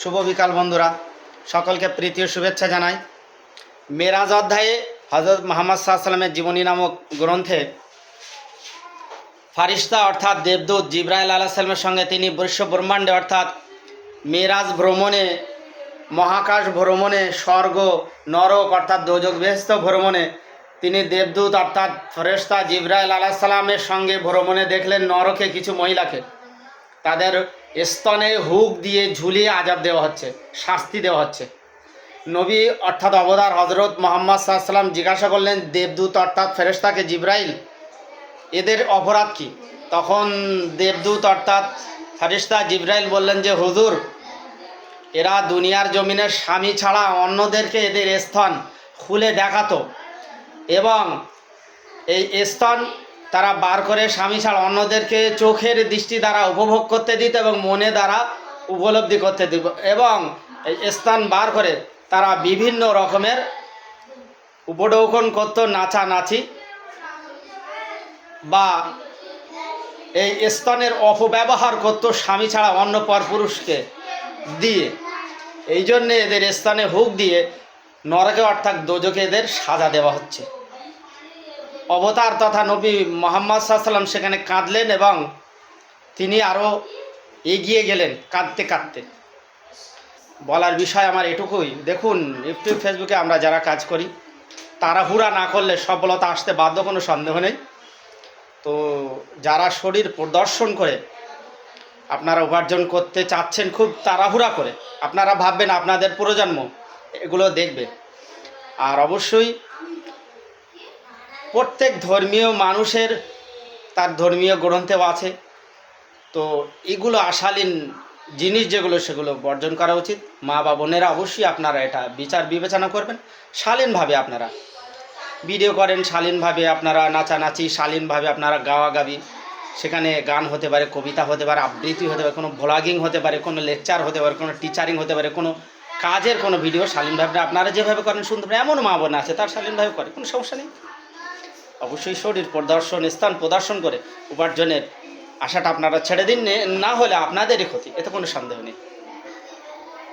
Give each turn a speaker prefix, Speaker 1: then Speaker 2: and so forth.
Speaker 1: শুভ বিকাল বন্ধুরা। সকলকে প্রীতীয় শুভেচ্ছা জানাই। মেরাজ অধ্যায়ে হজরত মোহাম্মদ সাল্লামের জীবনী নামক গ্রন্থে ফারিস্তা অর্থাৎ দেবদূত জিব্রাইল আলাহ সাল্লামের সঙ্গে তিনি বিশ্ব ব্রহ্মাণ্ডে অর্থাৎ মেরাজ ভ্রমণে, মহাকাশ ভ্রমণে, স্বর্গ, নরক অর্থাৎ দোজক বেহস্ত ভ্রমণে তিনি দেবদূত অর্থাৎ ফেরেশতা জিব্রাইল আলাহ সাল্লামের সঙ্গে ভ্রমণে দেখলেন নরকে কিছু মহিলাকে। তাদের স্তনে হুক দিয়ে ঝুলিয়ে আজাব দেওয়া হচ্ছে, শাস্তি দেওয়া হচ্ছে। নবী অর্থাৎ অবদার হজরত মোহাম্মদ সাল্লাম জিজ্ঞাসা করলেন, দেবদূত অর্থাৎ ফেরেশতাকে জিব্রাইল, এদের অপরাধ কি? তখন দেবদূত অর্থাৎ ফেরেশতা জিব্রাইল বললেন যে, হুজুর, এরা দুনিয়ার জমিনের স্বামী ছাড়া অন্যদেরকে এদের স্থান খুলে দেখাতো এবং এই স্থান তারা বার করে স্বামী ছাড়া অন্যদেরকে চোখের দৃষ্টি দ্বারা উপভোগ করতে দিত এবং মনে দ্বারা উপলব্ধি করতে দিব এবং এই স্থান বার করে তারা বিভিন্ন রকমের উপঢৌকন করতো, নাচানাচি বা এই স্তনের অপব্যবহার করতো স্বামী ছাড়া অন্য পরপুরুষকে দিয়ে। এই জন্যে এদের স্থানে হুক দিয়ে নরকে অর্থাৎ দোজকে এদের সাজা দেওয়া হচ্ছে। অবতার তথা নবী মোহাম্মদ সাল্লাম সেখানে কাঁদলেন এবং তিনি আরও এগিয়ে গেলেন কাঁদতে কাঁদতে। বলার বিষয় আমার এটুকুই। দেখুন ইউটিউব ফেসবুকে আমরা যারা কাজ করি তাড়াহুড়া না করলে সফলতা আসতে বাধ্য কোনো সন্দেহ নেই। তো যারা শরীর প্রদর্শন করে, আপনারা উপার্জন করতে চাচ্ছেন খুব তাড়াহুড়া করে, আপনারা ভাববেন আপনাদের প্রজন্ম এগুলো দেখবে। আর অবশ্যই প্রত্যেক ধর্মীয় মানুষের তার ধর্মীয় গ্রন্থেও আছে। তো এগুলো আশালীন জিনিস যেগুলো, সেগুলো বর্জন করা উচিত। মা বা বোনেরা অবশ্যই আপনারা এটা বিচার বিবেচনা করবেন। শালীনভাবে আপনারা ভিডিও করেন, শালীনভাবে আপনারা নাচানাচি, শালীনভাবে আপনারা গাওয়া গাবি সেখানে গান হতে পারে, কবিতা হতে পারে, আবৃত্তি হতে পারে, কোনো ভ্লগিং হতে পারে, কোনো লেকচার হতে পারে, কোনো টিচারিং হতে পারে, কোনো কাজের কোনো ভিডিও শালীনভাবে আপনারা যেভাবে করেন শুনতে পারেন এমন মা বোন আছে, তার শালীনভাবে করে, কোনো সমস্যা নেই। অবশ্যই শরীর প্রদর্শন, স্থান প্রদর্শন করে উপার্জনের আশাটা আপনারা ছেড়ে দিন, নে- হলে আপনাদেরই ক্ষতি, এতে কোনো সন্দেহ নেই।